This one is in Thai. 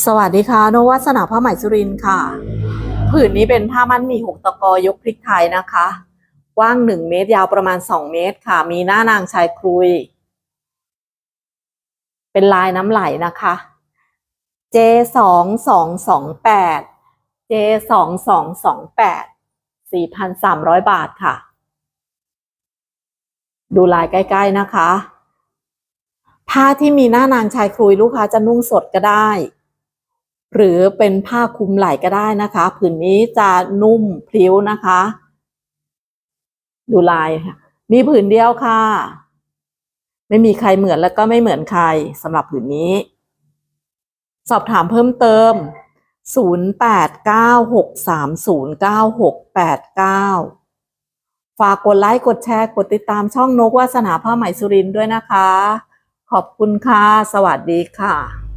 สวัสดีค่ะ โนวัสนาผ้าไหมสุรินค่ะ ผืนนี้เป็นผ้ามันหมีหกตะกอยกพริกไทยนะคะ กว้างหนึ่งเมตรยาวประมาณสองเมตรค่ะ มีหน้านางชายครุย เป็นลายน้ำไหลนะคะ J สองสองสองแปด J สองสองสองแปดสี่พันสามร้อยบาทค่ะ ดูลายใกล้ ๆนะคะ ผ้าที่มีหน้านางชายครุยลูกค้าจะนุ่งสดก็ได้ หรือเป็นผ้าคลุมไหล่ก็ได้นะคะ ผืนนี้จะนุ่มพลิ้วนะคะ ดูลายค่ะ มีผืนเดียวค่ะ ไม่มีใครเหมือนแล้วก็ไม่เหมือนใครสำหรับผืนนี้ สอบถามเพิ่มเติม 0896309689 ฝากกดไลค์กดแชร์กดติดตามช่องนกวาสนาผ้าไหมสุรินด้วยนะคะ ขอบคุณค่ะ สวัสดีค่ะ